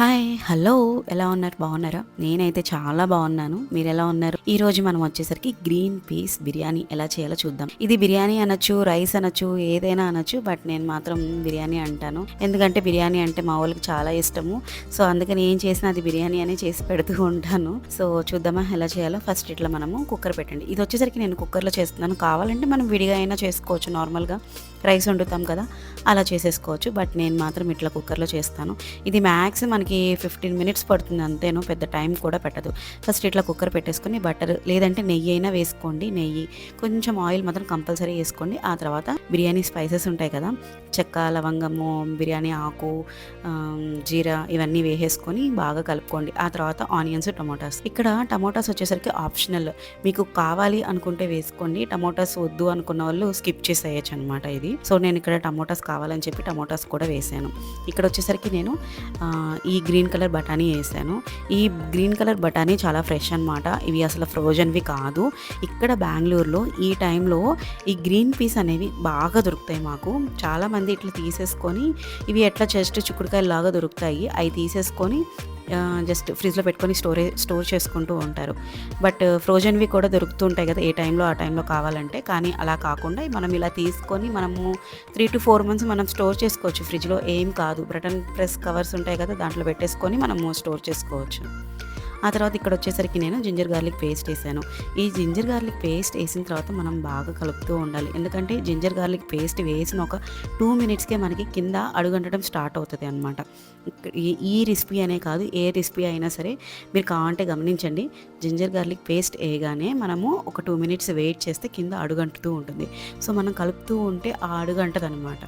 Hi hello ఎలా ఉన్నారు? బాగున్నారా? నేనైతే చాలా బాగున్నాను. మీరు ఎలా ఉన్నారు? ఈ రోజు మనం వచ్చేసరికి గ్రీన్ పీస్ బిర్యానీ ఎలా చేయాలో చూద్దాం. ఇది బిర్యానీ అనొచ్చు రైస్ అనొచ్చు ఏదైనా అనొచ్చు బట్ నేను మాత్రం బిర్యానీ అంటాను. ఎందుకంటే బిర్యానీ అంటే మా వాళ్ళకి చాలా ఇష్టము. సో అందుకని ఏం చేసినా అది బిర్యానీ అనే చేసి పెడుతూ ఉంటాను. సో చూద్దామా ఎలా చేయాలో? ఫస్ట్ ఇట్లా మనము కుక్కర్ పెట్టండి. ఇది వచ్చేసరికి నేను కుక్కర్లో చేస్తున్నాను. కావాలంటే మనం విడిగా అయినా చేసుకోవచ్చు నార్మల్గా. రైస్ వండుతాం కదా అలా చేసేసుకోవచ్చు. బట్ నేను మాత్రం ఇట్లా కుక్కర్లో చేస్తాను. ఇది మ్యాక్స్ మనకి ఫిఫ్టీన్ మినిట్స్ పడుతుంది అంతేను పెద్ద టైం కూడా పెట్టదు. ఫస్ట్ ఇట్లా కుక్కర్ పెట్టేసుకొని బటర్ లేదంటే నెయ్యి అయినా వేసుకోండి నెయ్యి. కొంచెం ఆయిల్ మాత్రం కంపల్సరీ వేసుకోండి. ఆ తర్వాత బిర్యానీ స్పైసెస్ ఉంటాయి కదా చెక్క లవంగము బిర్యానీ ఆకు జీరా ఇవన్నీ వేసేసుకొని బాగా కలుపుకోండి. ఆ తర్వాత ఆనియన్స్ టమోటాస్. ఇక్కడ టమోటాస్ వచ్చేసరికి ఆప్షనల్. మీకు కావాలి అనుకుంటే వేసుకోండి. టమోటాస్ వద్దు అనుకున్న వాళ్ళు స్కిప్ చేసేయచ్చు అనమాట ఇది. సో నేను ఇక్కడ టమోటాస్ కావాలని చెప్పి టమోటాస్ కూడా వేసాను. ఇక్కడ వచ్చేసరికి నేను ఈ గ్రీన్ కలర్ బఠానీ వేసాను. ఈ గ్రీన్ కలర్ బఠానీ చాలా ఫ్రెష్ అనమాట ఇవి అసలు ఫ్రోజన్వి కాదు. ఇక్కడ బెంగళూరులో ఈ టైంలో ఈ గ్రీన్ పీస్ అనేవి బాగా దొరుకుతాయి మాకు. చాలామంది ఇట్లా తీసేసుకొని ఇవి ఎట్లా జస్ట్ చిక్కుడుకాయలు లాగా దొరుకుతాయి. అవి తీసేసుకొని జస్ట్ ఫ్రిడ్జ్లో పెట్టుకొని స్టోరే స్టోర్ చేసుకుంటూ ఉంటారు. బట్ ఫ్రోజన్వి కూడా దొరుకుతూ ఉంటాయి కదా ఏ టైంలో ఆ టైంలో కావాలంటే. కానీ అలా కాకుండా మనం ఇలా తీసుకొని మనము త్రీ టు ఫోర్ మంత్స్ మనం స్టోర్ చేసుకోవచ్చు. ఫ్రిడ్జ్లో ఏం కాదు. బ్రటన్ ప్రెస్ కవర్స్ ఉంటాయి కదా దాంట్లో పెట్టేసుకొని మనము స్టోర్ చేసుకోవచ్చు. ఆ తర్వాత ఇక్కడ వచ్చేసరికి నేను జింజర్ గార్లిక్ పేస్ట్ వేసాను. ఈ జింజర్ గార్లిక్ పేస్ట్ వేసిన తర్వాత మనం బాగా కలుపుతూ ఉండాలి. ఎందుకంటే జింజర్ గార్లిక్ పేస్ట్ వేసిన ఒక టూ మినిట్స్కే మనకి కింద అడుగంటడం స్టార్ట్ అవుతుంది అనమాట ఈ రెసిపీ అనే కాదు ఏ రెసిపీ అయినా సరే మీరు కావాలంటే గమనించండి. జింజర్ గార్లిక్ పేస్ట్ వేయగానే మనము ఒక టూ మినిట్స్ వెయిట్ చేస్తే కింద అడుగంటుతూ ఉంటుంది. సో మనం కలుపుతూ ఉంటే ఆ అడుగంటది అనమాట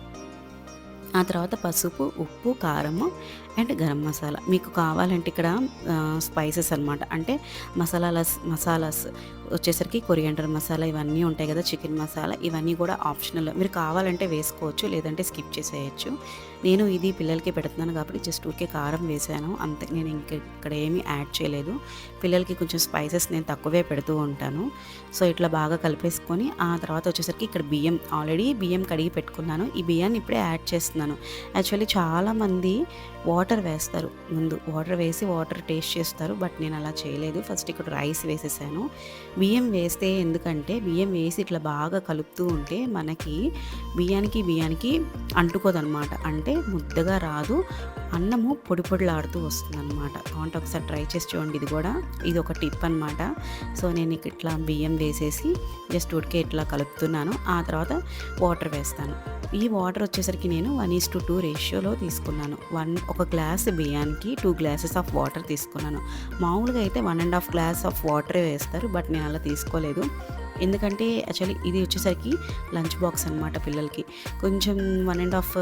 ఆ తర్వాత పసుపు ఉప్పు కారము అండ్ గరం మసాలా. మీకు కావాలంటే ఇక్కడ స్పైసెస్ అనమాట అంటే మసాలాస్ మసాలాస్ వచ్చేసరికి కొరియాండర్ మసాలా ఇవన్నీ ఉంటాయి కదా చికెన్ మసాలా ఇవన్నీ కూడా ఆప్షనల్ మీరు కావాలంటే వేసుకోవచ్చు లేదంటే స్కిప్ చేసేయచ్చు. నేను ఇది పిల్లలకి పెడుతున్నాను కాబట్టి జస్ట్ ఊరికే కారం వేసాను. అంతే నేను ఇంక ఇక్కడ ఏమీ యాడ్ చేయలేదు. పిల్లలకి కొంచెం స్పైసెస్ నేను తక్కువే పెడుతూ ఉంటాను. సో ఇట్లా బాగా కలిపేసుకొని ఆ తర్వాత వచ్చేసరికి ఇక్కడ బియ్యం ఆల్రెడీ బియ్యం కడిగి పెట్టుకున్నాను. ఈ బియ్యాన్ని ఇప్పుడే యాడ్ చేస్తున్నాను. యాక్చువల్లీ చాలామంది వాటర్ వేస్తారు. ముందు వాటర్ వేసి వాటర్ టేస్ట్ చేస్తారు. బట్ నేను అలా చేయలేదు. ఫస్ట్ ఇక్కడ రైస్ వేసేసాను. బియ్యం వేస్తే ఎందుకంటే బియ్యం వేసి ఇట్లా బాగా కలుపుతూ ఉంటే మనకి బియ్యానికి బియ్యానికి అంటుకోదనమాట. అంటే ముద్దగా రాదు. అన్నము పొడి పొడిలాడుతూ వస్తుంది అనమాట కావంటే ఒకసారి ట్రై చేసి చూడండి ఇది కూడా. ఇది ఒక టిప్ అనమాట సో నేను ఇక ఇట్లా బియ్యం వేసేసి జస్ట్ ఉడికే ఇట్లా కలుపుతున్నాను. ఆ తర్వాత వాటర్ వేస్తాను. ఈ వాటర్ వచ్చేసరికి నేను వన్ ఈస్ టు టూ రేషియోలో తీసుకున్నాను. వన్ ఒక గ్లాస్ బియ్యానికి టూ గ్లాసెస్ ఆఫ్ వాటర్ తీసుకున్నాను. మామూలుగా అయితే one and half glass of వాటరే వేస్తారు బట్ నేను అలా తీసుకోలేదు. ఎందుకంటే యాక్చువల్లీ ఇది వచ్చేసరికి లంచ్ బాక్స్ అనమాట పిల్లలకి. కొంచెం one and half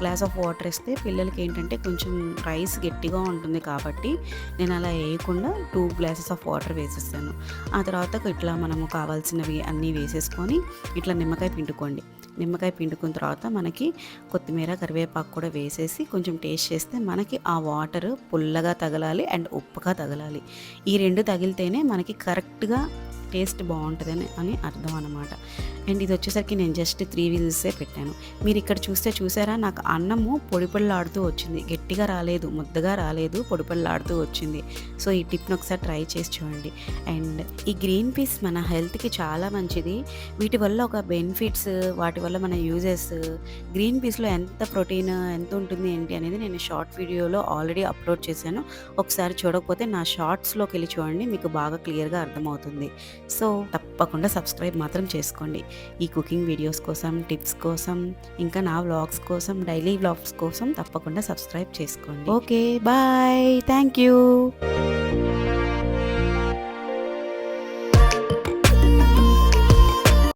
glass of water వేస్తే పిల్లలకి ఏంటంటే కొంచెం రైస్ గట్టిగా ఉంటుంది కాబట్టి నేను అలా వేయకుండా టూ గ్లాసెస్ ఆఫ్ వాటర్ వేసేస్తాను. ఆ తర్వాత ఇట్లా మనము కావాల్సినవి అన్నీ వేసేసుకొని ఇట్లా నిమ్మకాయ పిండుకోండి. నిమ్మకాయ పిండుకున్న తర్వాత మనకి కొత్తిమీర కరివేపాకు కూడా వేసేసి కొంచెం టేస్ట్ చేస్తే మనకి ఆ వాటర్ పుల్లగా తగలాలి అండ్ ఉప్పుగా తగలాలి. ఈ రెండు తగిలితేనే మనకి కరెక్ట్గా టేస్ట్ బాగుంటుందని అని అర్థం అనమాట అండ్ ఇది వచ్చేసరికి నేను జస్ట్ త్రీ విజిల్సే పెట్టాను. మీరు ఇక్కడ చూస్తే చూసారా? నాకు అన్నము పొడి పొడిలాడుతూ వచ్చింది. గట్టిగా రాలేదు ముద్దగా రాలేదు పొడి పొడిలాడుతూ వచ్చింది. సో ఈ టిప్ని ఒకసారి ట్రై చేసి చూడండి. అండ్ ఈ గ్రీన్ పీస్ మన హెల్త్కి చాలా మంచిది. వీటి వల్ల ఒక బెనిఫిట్స్ వాటి వల్ల మన యూజెస్ గ్రీన్ పీస్లో ఎంత ప్రోటీన్ ఎంత ఉంటుంది ఏంటి అనేది నేను షార్ట్ వీడియోలో ఆల్రెడీ అప్లోడ్ చేశాను. ఒకసారి చూడకపోతే నా షార్ట్స్లోకి వెళ్ళి చూడండి మీకు బాగా క్లియర్గా అర్థమవుతుంది. సో తప్పకుండా సబ్స్క్రైబ్ మాత్రం చేసుకోండి. ఈ కుకింగ్ వీడియోస్ కోసం టిప్స్ కోసం ఇంకా నా వ్లాగ్స్ కోసం డైలీ వ్లాగ్స్ కోసం తప్పకుండా సబ్స్క్రైబ్ చేసుకోండి. Okay bye. Thank you.